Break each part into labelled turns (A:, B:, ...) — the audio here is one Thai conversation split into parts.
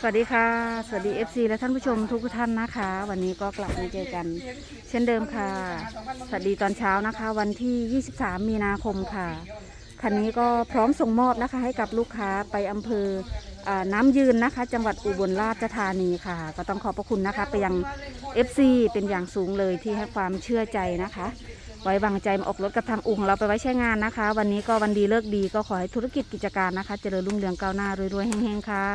A: สวัสดีค่ะ สวัสดี FC และท่านผู้ชมทุกท่านนะคะ วันนี้ก็กลับมาเจอกัน เช่นเดิมค่ะ สวัสดีตอนเช้านะคะ วันที่ 23 มีนาคมค่ะคันนี้ก็พร้อมส่งมอบนะคะ ให้กับลูกค้าไปอำเภออน้ำยืนนะคะ จังหวัดอุบลราชธานีค่ะ ก็ต้องขอบพระคุณนะคะ ไปยัง FC เป็นอย่างสูงเลยที่ให้ความเชื่อใจนะคะ ไว้วางใจมาออกรถกับทางอู่ของเราไปไว้ใช้งานนะคะ วันนี้ก็วันดีเลิกดีก็ขอให้ธุรกิจกิจการนะคะ เจริญรุ่งเรืองก้าวหน้ารวยๆแห้งๆค่ะ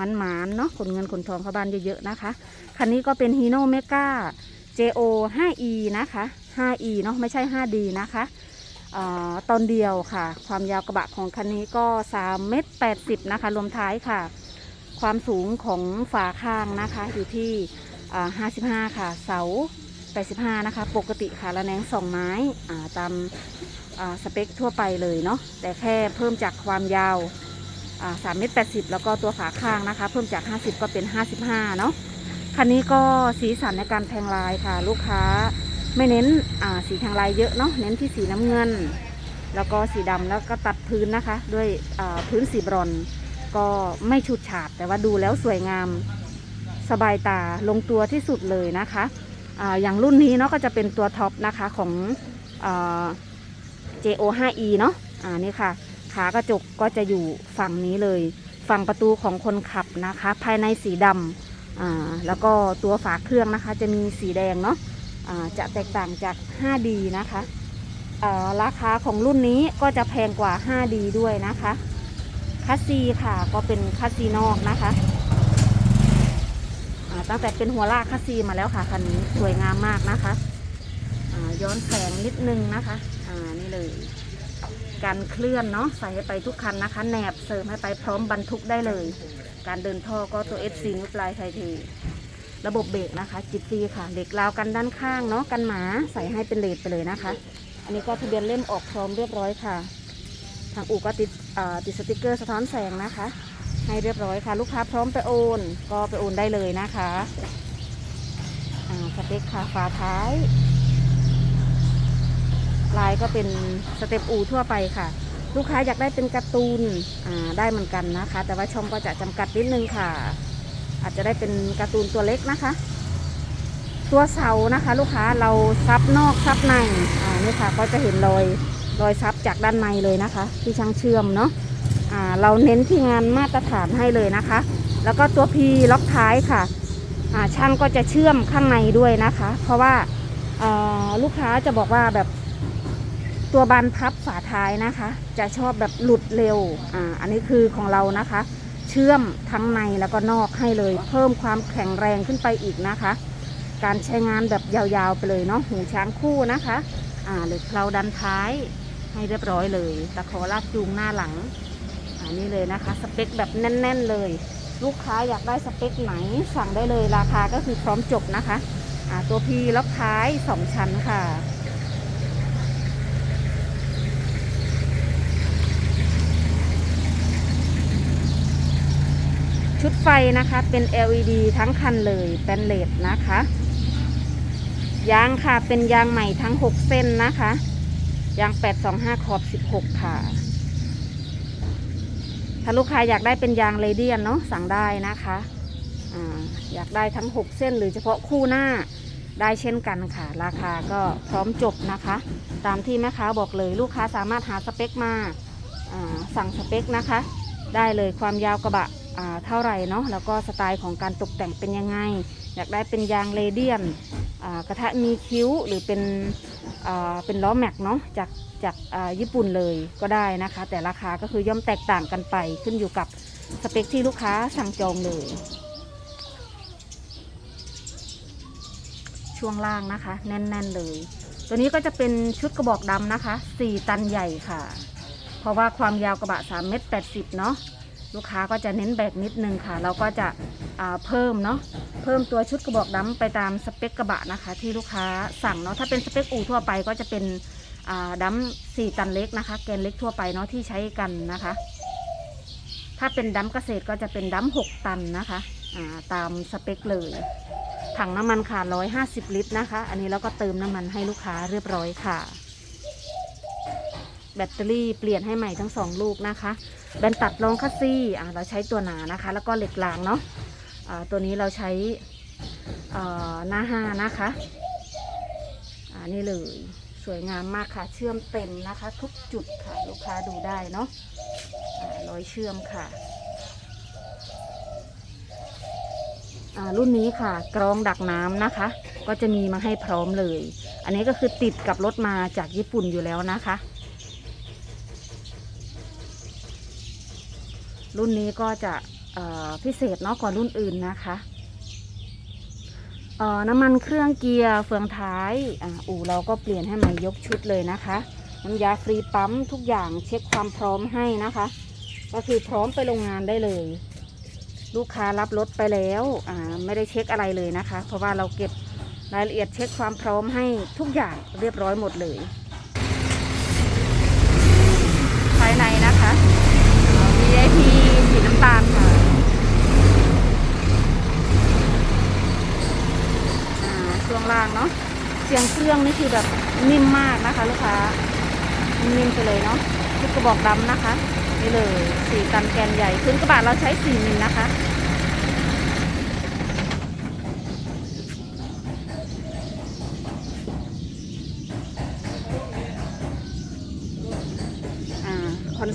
A: มันหมานเนาะขนเงินขนทองเข้าบ้านเยอะๆนะคะ คันนี้ก็เป็น Hino Mega JO 5E นะคะ 5E เนาะไม่ใช่ 5D นะคะอาตอนเดียวค่ะ ความยาวกระบะของคันนี้ก็3เมตร80นะคะ รวมท้ายค่ะ ความสูงของฝาข้างนะคะอยู่ที่ 55 ค่ะ เสา 85 นะคะ ปกติค่ะระแนงสองไม้ตามสเปคทั่วไปเลยเนาะแต่แค่เพิ่มจากความยาว สามเมตรแปดสิบแล้วก็ตัวฝาข้างนะคะ เพิ่มจาก50ก็เป็น55เนาะคันนี้ก็สีสันในการแทงลายค่ะ ลูกค้าไม่เน้นสีแทงลายเยอะเนาะเน้นที่สีน้ำเงิน แล้วก็สีดำแล้วก็ตัดพื้นนะคะ ด้วยพื้นสีบรอนก็ไม่ฉูดฉาดแต่ว่าดูแล้วสวยงามสบายตาลงตัวที่สุดเลยนะคะออย่างรุ่นนี้เนาะก็จะเป็นตัวท็อปนะคะของอ JO5E เนาะอ่านี่ค่ะ ขากระจกก็จะอยู่ฝั่งนี้เลย ฝั่งประตูของคนขับนะคะ ภายในสีดำอ่าแล้วก็ตัวฝาเครื่องนะคะ จะมีสีแดงเนาะอ่าจะแตกต่างจาก 5D นะคะอ่าราคาของรุ่นนี้ก็จะแพงกว่า 5D ด้วยนะคะคัสซีค่ะก็เป็นคัสซีนอกนะคะตั้งแต่เป็นหัวลากคัสซีมาแล้วค่ะคันนี้สวยงามมากนะคะย้อนแสงนิดนึงนะคะ อ่านี่เลย การเคลื่อนเนาะใส่ให้ไปทุกคันนะคะแหนบเสริมให้ไปพร้อมบรรทุกได้เลย การเดินท่อก็ตัว FC นิ้วปลายไทยเทระบบเบรกนะคะจิตซีค่ะเหล็กราวกันด้านข้างเนาะกันหมาใส่ให้เป็นเลดไปเลยนะคะ อันนี้ก็ทะเบียนเล่มออกพร้อมเรียบร้อยค่ะ ทางอู่ก็ติดอ่าติดสติกเกอร์สะท้อนแสงนะคะ ให้เรียบร้อยค่ะ ลูกค้าพร้อมไปโอน ก็ไปโอนได้เลยนะคะสเปคค่ะฝาท้าย ลายก็เป็นสเต็ปอูทั่วไปค่ะ ลูกค้าอยากได้เป็นการ์ตูนได้เหมือนกันนะคะ แต่ว่าช่องก็จะจำกัดนิดนึงค่ะ อาจจะได้เป็นการ์ตูนตัวเล็กนะคะ ตัวเสานะคะ ลูกค้าเราซับนอกซับในอ่านี่ค่ะก็จะเห็นรอยรอยซับจากด้านในเลยนะคะ ที่ช่างเชื่อมเนาะอ่าเราเน้นที่งานมาตรฐานให้เลยนะคะ แล้วก็ตัวพีล็อกท้ายค่ะอ่าช่างก็จะเชื่อมข้างในด้วยนะคะ เพราะว่าอ่าลูกค้าจะบอกว่าแบบ ตัวบานพับฝาท้ายนะคะ จะชอบแบบหลุดเร็วอ่าอันนี้คือของเรานะคะ เชื่อมทั้งในแล้วก็นอกให้เลย เพิ่มความแข็งแรงขึ้นไปอีกนะคะ การใช้งานแบบยาวๆไปเลยเนาะหูช้างคู่นะคะอ่าหรือเคลาดันท้ายให้เรียบร้อยเลยตะขอลากจูงหน้าหลังอ่านี่เลยนะคะ สเปคแบบแน่น ๆเลย ลูกค้าอยากได้สเปคไหนสั่งได้เลยราคาก็คือพร้อมจบนะคะอ่าตัวพีล็อกท้ายสองชั้นค่ะ ชุดไฟนะคะเป็น LED ทั้งคันเลยเป็นเลดนะคะ ยางค่ะเป็นยางใหม่ทั้ง 6 เส้นนะคะ ยาง 825 ขอบ 16 ค่ะ ถ้าลูกค้าอยากได้เป็นยางเรเดียนเนาะสั่งได้นะคะออยากได้ทั้ง 6 เส้นหรือเฉพาะคู่หน้าได้เช่นกันค่ะ ราคาก็พร้อมจบนะคะ ตามที่แม่ค้าบอกเลยลูกค้าสามารถหาสเปคมาสั่งสเปคนะคะ ได้เลยความยาวกระบะ เท่าไหร่เนาะแล้วก็สไตล์ของการตกแต่งเป็นยังไง อยากได้เป็นยางเรเดียนกระทะมีคิ้วหรือเป็นเป็นล้อแม็กเนาะจากจากญี่ปุ่นเลยก็ได้นะคะ แต่ราคาก็คือย่อมแตกต่างกันไปขึ้นอยู่กับสเปคที่ลูกค้าสั่งจองเลย ช่วงล่างนะคะ แน่น ๆ เลย ตัวนี้ก็จะเป็นชุดกระบอกดำนะคะ 4 ตันใหญ่ค่ะ เพราะว่าความยาวกระบะ3เมตร80เนาะ ลูกค้าก็จะเน้นแบกนิดนึงค่ะ เราก็จะเพิ่มเนาะเพิ่มตัวชุดกระบอกดำไปตามสเปคกระบะนะคะ ที่ลูกค้าสั่งเนาะถ้าเป็นสเปคอู่ทั่วไปก็จะเป็นอ่าดัม4ตันเล็กนะคะ แกนเล็กทั่วไปเนาะที่ใช้กันนะคะ ถ้าเป็นดัมเกษตรก็จะเป็นดัม6ตันนะคะาตามสเปคเลย ถังน้ำมันค่ะ150ลิตรนะคะ อันนี้เราก็เติมน้ำมันให้ลูกค้าเรียบร้อยค่ะ แบตเตอรี่เปลี่ยนให้ใหม่ทั้งสองลูกนะคะ แบนตัดรองคัสซี่อ่าเราใช้ตัวหนานะคะ แล้วก็เหล็กรางเนาะอ่าตัวนี้เราใช้อ่าหน้าห้านะคะอ่านี่เลยสวยงามมากค่ะ เชื่อมเต็มนะคะ ทุกจุดค่ะ ลูกค้าดูได้เนาะอ่ารอยเชื่อมค่ะรุ่นนี้ค่ะ กรองดักน้ำนะคะ ก็จะมีมาให้พร้อมเลย อันนี้ก็คือติดกับรถมาจากญี่ปุ่นอยู่แล้วนะคะ รุ่นนี้ก็จะพิเศษเนาะกว่ารุ่นอื่นนะคะเอ่อน้ำมันเครื่องเกียร์เฟืองท้ายออู่เราก็เปลี่ยนให้ใหม่ยกชุดเลยนะคะ น้ำยาฟรีปั๊มทุกอย่างเช็คความพร้อมให้นะคะ ก็คือพร้อมไปโรงงานได้เลย ลูกค้ารับรถไปแล้วไม่ได้เช็คอะไรเลยนะคะ เพราะว่าเราเก็บรายละเอียดเช็คความพร้อมให้ทุกอย่างเรียบร้อยหมดเลย ภายในนะคะ VIP สีน้ำตาลค่ะอ่าช่วงล่างเนาะเสียงเครื่องนี่คือแบบนิ่มมากนะคะ ลูกค้านิ่มไปเลยเนาะทุกกระบอกดำนะคะนี่เลยสีตันแกนใหญ่พื้นกระบะเราใช้สี่มิลนะคะ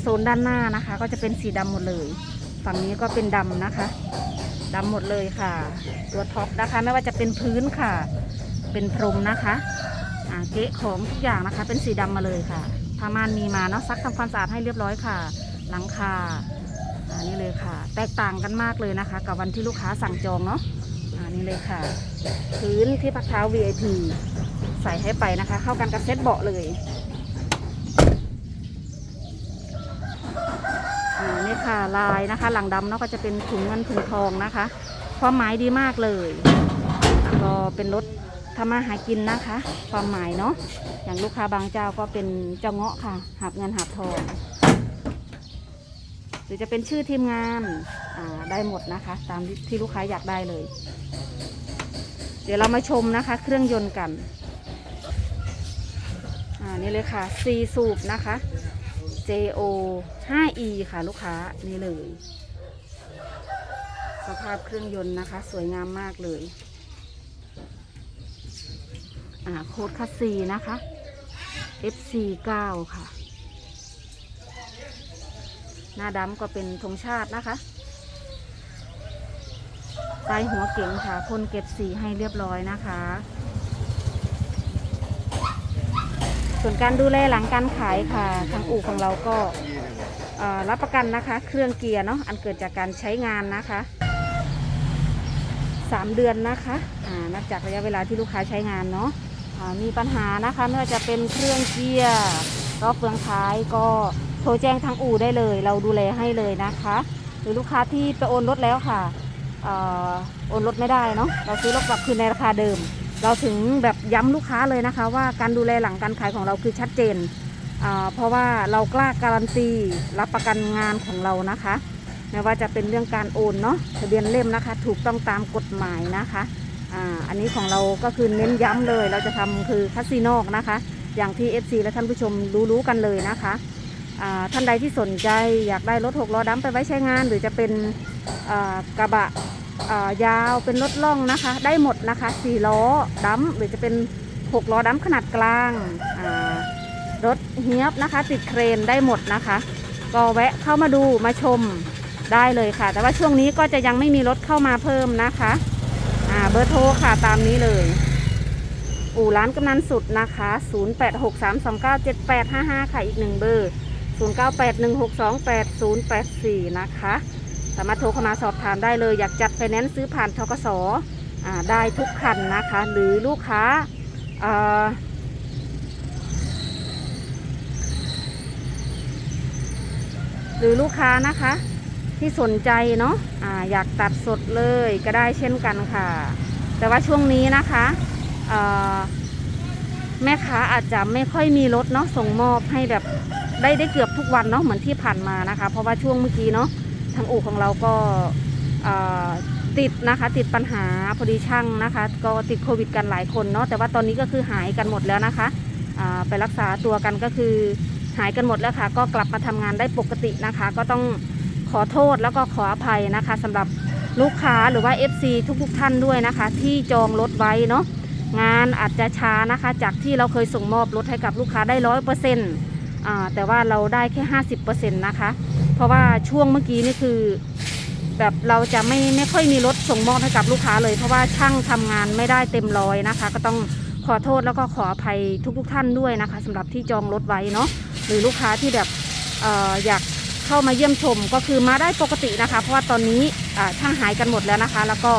A: โซลด้านหน้านะคะ ก็จะเป็นสีดำหมดเลย ฝั่งนี้ก็เป็นดำนะคะดำหมดเลยค่ะ ตัวท็อปนะคะ ไม่ว่าจะเป็นพื้นค่ะ เป็นพรมนะคะอาเกะของทุกอย่างนะคะ เป็นสีดำมาเลยค่ะผ้าม่านมีมาเนาะซักทำความสะอาดให้เรียบร้อยค่ะ หลังคาอันนี้เลยค่ะ แตกต่างกันมากเลยนะคะ กับวันที่ลูกค้าสั่งจองเนาะอันนี้เลยค่ะ พื้นที่พักเท้า VIP ใส่ให้ไปนะคะ เข้ากันกับเซ็ตเบาะเลย อ่านี่ ค่ะลายนะคะ หลังดำเนาะก็จะเป็นถุงเงินถุงทองนะคะ ความหมายดีมากเลยก็เป็นรถทำมาหากินนะคะ ความหมายเนาะอย่างลูกค้าบางเจ้าก็เป็นเจ้าเงาะค่ะหับเงินหับทอง หรือจะเป็นชื่อทีมงานได้หมดนะคะ ตามที่ลูกค้าอยากได้เลย เดี๋ยวเรามาชมนะคะ เครื่องยนต์กันอ่านี่เลยค่ะซีสูบนะคะ JO 5E ค่ะลูกค้านี่เลย สภาพเครื่องยนต์นะคะ สวยงามมากเลยโค้ดคัสซีนะคะ FC 9ค่ะ หน้าดำก็เป็นธงชาตินะคะใต้หัวเก๋งค่ะพ่นเก็บสีให้เรียบร้อยนะคะ ส่วนการดูแลหลังการขายค่ะ ทางอู่ของเราก็รับประกันนะคะ เครื่องเกียร์เนาะอันเกิดจากการใช้งานนะคะ 3 เดือนนะคะนับจากระยะเวลาที่ลูกค้าใช้งานเนาะอ่ามีปัญหานะคะไม่ว่าจะเป็นเครื่องเกียร์รอบเฟืองท้ายก็โทรแจ้งทางอู่ได้เลย เราดูแลให้เลยนะคะ หรือลูกค้าที่ไปโอนรถแล้วค่ะอโอนรถไม่ได้เนาะเราซื้อรถกลับคืนในราคาเดิม เราถึงแบบย้ำลูกค้าเลยนะคะ ว่าการดูแลหลังการขายของเราคือชัดเจน เพราะว่าเรากล้าการันตีรับประกันงานของเรานะคะไม่ว่าจะเป็นเรื่องการโอนเนาะทะเบียนเล่มนะคะ ถูกต้องตามกฎหมายนะคะอ,อันนี้ของเราก็คือเน้นย้ำเลย เราจะทำคือคัสซีนอกนะคะ อย่างที่ FC และท่านผู้ชมรู้ๆกันเลยนะคะท่านใดที่สนใจอยากได้รถหกล้อดำไปไว้ใช้งาน หรือจะเป็นกระบะ ยาวเป็นรถล่องนะคะ ได้หมดนะคะสี่ล้อดัมหรือจะเป็นหกล้อดัมขนาดกลางรถเฮียบนะคะ ติดเครนได้หมดนะคะ ก็แวะเข้ามาดูมาชมได้เลยค่ะ แต่ว่าช่วงนี้ก็จะยังไม่มีรถเข้ามาเพิ่มนะคะเบอร์โทรค่ะตามนี้เลย อู่ร้านกำนันสุดนะคะ 0863297855 ค่ะอีกหนึ่งเบอร์ 0981628084 นะคะ สามารถโทรเข้ามาสอบถามได้เลย อยากจัดไฟแนนซ์ซื้อผ่านทกสได้ทุกคันนะคะ หรือลูกค้าหรือลูกค้านะคะที่สนใจเนาะอ่าอยากตัดสดเลยก็ได้เช่นกันค่ะ แต่ว่าช่วงนี้นะคะแม่ค้าอาจจะไม่ค่อยมีรถเนาะส่งมอบให้แบบได้ได้เกือบทุกวันเนาะเหมือนที่ผ่านมานะคะ เพราะว่าช่วงเมื่อกี้เนาะางอู่ของเราก็ติดนะคะ ติดปัญหาพอดีช่างนะคะ ก็ติดโควิดกันหลายคนเนาะแต่ว่าตอนนี้ก็คือหายกันหมดแล้วนะคะไปรักษาตัวกันก็คือหายกันหมดแล้วค่ะ ก็กลับมาทำงานได้ปกตินะคะ ก็ต้องขอโทษแล้วก็ขออภัยนะคะสำหรับลูกค้าหรือว่า FC ทุกๆท่านด้วยนะคะ ที่จองรถไว้เนาะงานอาจจะช้านะคะ จากที่เราเคยส่งมอบรถให้กับลูกค้าได้ร้อยเปอร์เซ็นต์แต่ว่าเราได้แค่50%นะคะ เพราะว่าช่วงเมื่อกี้นี่คือ แบบเราจะไม่ไม่ค่อยมีรถส่งมอบให้กับลูกค้าเลย เพราะว่าช่างทำงานไม่ได้เต็มร้อยนะคะ ก็ต้องขอโทษแล้วก็ขออภัยทุกๆท่านด้วยนะคะสำหรับที่จองรถไว้เนาะหรือลูกค้าที่แบบอออยากเข้ามาเยี่ยมชมก็คือมาได้ปกตินะคะ เพราะว่าตอนนี้ช่างหายกันหมดแล้วนะคะ แล้วก็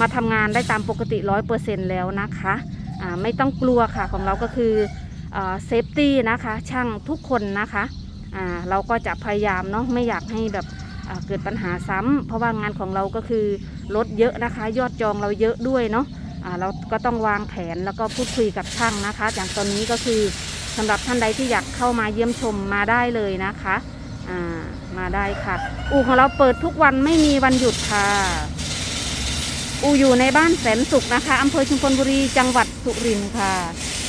A: มาทำงานได้ตามปกติร้อยเปอร์เซ็นต์แล้วนะคะไม่ต้องกลัวค่ะของเราก็คือเซฟตี้นะคะ ช่างทุกคนนะคะ อ่าเราก็จะพยายามเนาะไม่อยากให้แบบเกิดปัญหาซ้ำเพราะว่างานของเราก็คือลดเยอะนะคะ ยอดจองเราเยอะด้วยเนาะเราก็ต้องวางแผนแล้วก็พูดคุยกับช่างนะคะ อย่างตอนนี้ก็คือสำหรับท่านใดที่อยากเข้ามาเยี่ยมชมมาได้เลยนะคะมาได้ค่ะ อู่ของเราเปิดทุกวันไม่มีวันหยุดค่ะ อู่อยู่ในบ้านแสนสุขนะคะอำเภอชุมพลบุรีจังหวัดสุรินทร์ค่ะ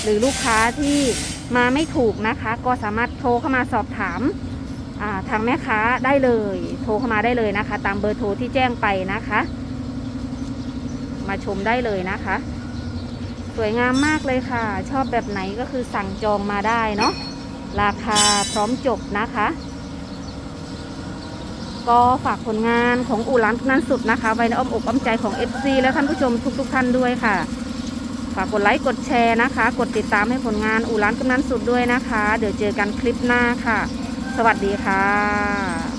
A: หรือลูกค้าที่ มาไม่ถูกนะคะ ก็สามารถโทรเข้ามาสอบถามาทางแม่ค้าได้เลย โทรเข้ามาได้เลยนะคะ ตามเบอร์โทรที่แจ้งไปนะคะ มาชมได้เลยนะคะ สวยงามมากเลยค่ะ ชอบแบบไหนก็คือสั่งจองมาได้เนาะราคาพร้อมจบนะคะ ก็ฝากผลงานของอู่ร้านนั้นสุดนะคะไว้ในอ้อมอกอ้อมใจของ FC และท่านผู้ชมทุกๆท่านด้วยค่ะ ฝากกดไลค์กดแชร์นะคะ กดติดตามให้ผลงานอู่ร้านกำนันสุดด้วยนะคะ เดี๋ยวเจอกันคลิปหน้าค่ะ สวัสดีค่ะ